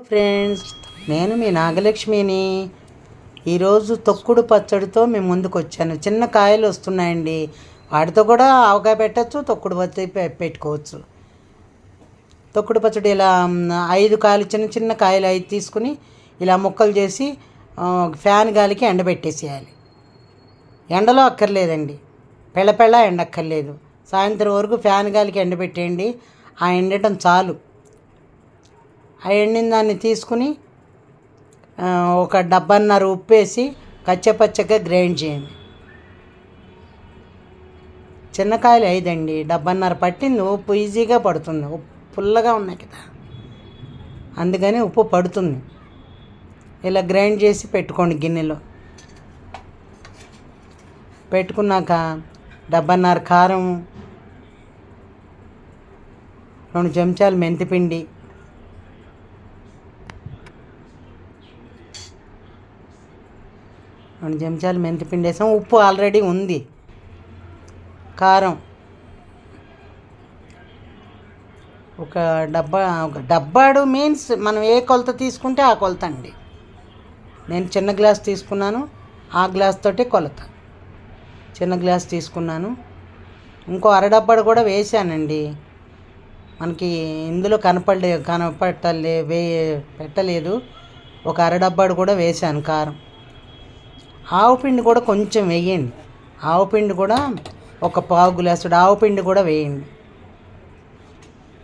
Friends నేను మీ నాగలక్ష్మిని. ఈరోజు తొక్కుడు పచ్చడితో మేము ముందుకు వచ్చాను. చిన్న కాయలు వస్తున్నాయండి. వాటితో కూడా ఆవకాయ పెట్టచ్చు తొక్కుడు పచ్చడి పె- పెట్టుకోవచ్చు. తొక్కుడు పచ్చడి ఇలా ఐదు కాయలు చిన్న చిన్న కాయలు ఐదు తీసుకుని ఇలా ముక్కలు చేసి ఫ్యాన్ గాలికి ఎండబెట్టేసేయాలి. ఎండలో అక్కర్లేదండి. పెళ్ళ పెళ్ళ ఎండక్కర్లేదు. సాయంత్రం వరకు ఫ్యాన్ గాలికి ఎండబెట్టేయండి. ఆ ఎండటం చాలు. ఆ ఎండిన దాన్ని తీసుకుని ఒక డబ్బన్నర ఉప్పేసి కచ్చపచ్చగా గ్రైండ్ చేయండి. చిన్నకాయలు ఐదండి డబ్బన్నర పట్టింది ఉప్పు ఈజీగా పడుతుంది ఉప్పు పుల్లగా ఉన్నాయి కదా. అందుకని ఉప్పు పడుతుంది. ఇలా గ్రైండ్ చేసి పెట్టుకోండి గిన్నెలో. పెట్టుకున్నాక డబ్బన్నర కారం రెండు చెంచాలు మెంతిపిండి రెండు చెంచాలు మెంతిపిండి వేసాం ఉప్పు ఆల్రెడీ ఉంది. కారం. ఒక డబ్బా ఒక డబ్బాడు మీన్స్ మనం ఏ కొలత తీసుకుంటే ఆ కొలత అండి. నేను చిన్న గ్లాస్ తీసుకున్నాను. ఆ గ్లాస్ తోటి కొలత. చిన్న గ్లాస్ తీసుకున్నాను. ఇంకో అరడబ్బాడు కూడా వేసానండి మనకి ఇందులో కనపడలే కనపట్టలే వే పెట్టలేదు. ఒక అరడబ్బాడు కూడా వేసాను కారం. ఆవు పిండి కూడా కొంచెం వేయండి. ఆవు పిండి కూడా ఒక పావు గ్లాసుడు ఆవు పిండి కూడా వేయండి.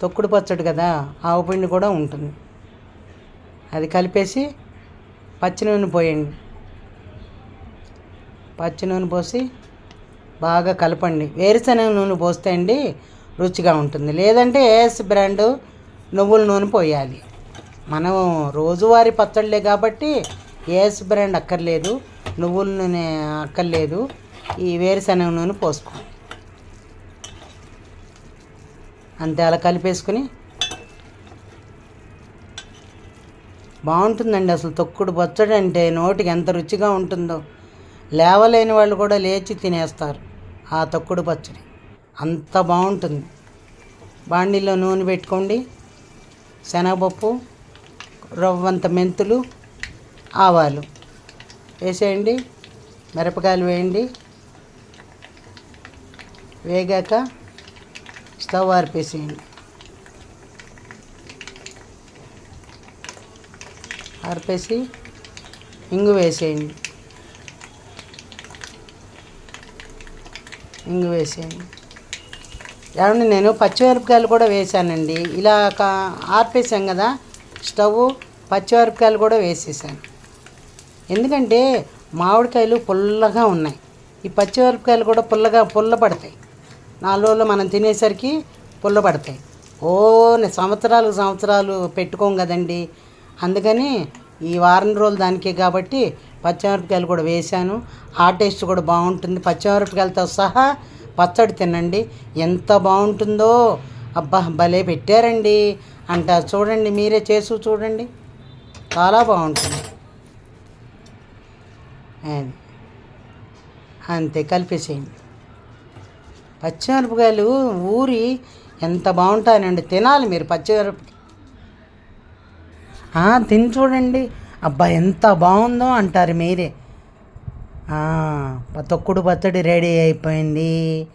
తొక్కుడు పచ్చడి కదా ఆవు పిండి కూడా ఉంటుంది. అది కలిపేసి పచ్చి నూనె పోయండి. పచ్చి నూనె పోసి బాగా కలపండి. వేరుశనగ నూనె పోస్తే అండి రుచిగా ఉంటుంది. లేదంటే ఏఎస్ బ్రాండ్ నువ్వుల నూనె పోయాలి. మనం రోజువారీ పచ్చళ్ళే కాబట్టి ఏఎస్ బ్రాండ్ అక్కర్లేదు. నువ్వుల నూనె అక్కర్లేదు. ఈ వేరుశనగ నూనె పోసుకో. అంతే అలా కలిపేసుకుని. బాగుంటుందండి అసలు తొక్కుడు పచ్చడి అంటే నోటికి ఎంత రుచిగా ఉంటుందో. లేవలేని వాళ్ళు కూడా లేచి తినేస్తారు ఆ తొక్కుడు పచ్చడి. అంత బాగుంటుంది. బాండీలో నూనె పెట్టుకోండి. శనగపప్పు రవ్వంత మెంతులు ఆవాలు. వేసేయండి. మిరపకాయలు వేయండి. వేగాక స్టవ్ ఆర్పేసేయండి. ఆర్పేసి ఇంగు వేసేయండి. ఇంగు వేసేయండి. ఏమండి నేను పచ్చిమిరపకాయలు కూడా వేసానండి. ఇలా ఆర్పేసాం కదా. స్టవ్ పచ్చిమిరపకాయలు కూడా వేసేసాను. ఎందుకంటే మామిడికాయలు పుల్లగా ఉన్నాయి. ఈ పచ్చిమిరపకాయలు కూడా పుల్లగా పుల్ల పడతాయి. నాలుగు రోజులు మనం తినేసరికి పుల్ల పడతాయి. ఓ సంవత్సరాలు సంవత్సరాలు పెట్టుకోం కదండి. అందుకని ఈ వారం రోజులు దానికే కాబట్టి పచ్చిమిరపకాయలు కూడా వేశాను. ఆ టేస్ట్ కూడా బాగుంటుంది. పచ్చిమిరపకాయలతో సహా పచ్చడి తినండి. ఎంత బాగుంటుందో అబ్బా భలే పెట్టారండి. అంట చూడండి మీరే చేసు చూడండి. చాలా బాగుంటుంది. అది. అంతే కలిపేసేయండి. పచ్చిమిరపకాయలు ఊరి ఎంత బాగుంటాయనండి. తినాలి మీరు పచ్చిమిరపకాయ. తిని చూడండి. అబ్బా ఎంత బాగుందో అంటారు మీరే. ప- తొక్కుడు పచ్చడి రెడీ అయిపోయింది.